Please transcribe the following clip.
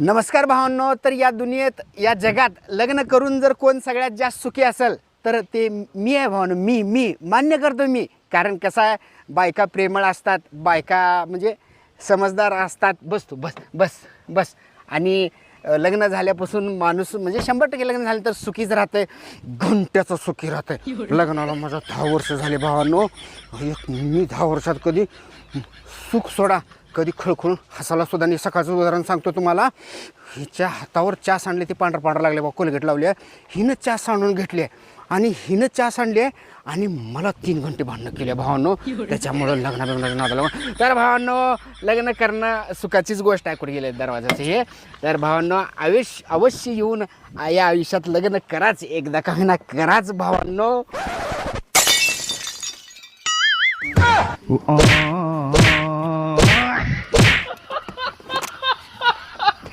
नमस्कार भावांनो तर या दुनियेत या जगात लग्न करून जर कोण सगळ्यात जास्त सुखी असेल तर ते मी आहे भावांनो. मी मी मान्य करतो मी. कारण कसं आहे बायका प्रेमळ असतात बायका म्हणजे समजदार असतात. बस तू बस बस बस. आणि लग्न झाल्यापासून माणूस म्हणजे शंभर टक्के लग्न झालं तर सुखीच राहतंय. घंट्याचं सुखी राहतंय. लग्नाला माझं दहा वर्ष झाले भावांनो. एक मी दहा वर्षात कधी सुख सोडा कधी खळखळून हसायला सुद्धा नाही. सकाळचं उदाहरण सांगतो तुम्हाला. हिच्या हातावर चहा सांडले ते पांढरा पांढरा लागले बा कोलगेट लावली आहे. हिनं चहा सांडून घेतली आहे. आणि हिनं चहा सांडली आहे. आणि मला तीन घंटे भांडणं केले भावांनो. त्याच्यामुळं लग्न बिग्नाचं नादाला तर भावांनो लग्न करणं सुखाचीच गोष्ट आहे कुठे गेले दरवाजाचे हे. तर भावांनो आयुष्य अवश्य येऊन या आयुष्यात लग्न कराच एकदा का ना कराच भावांनो.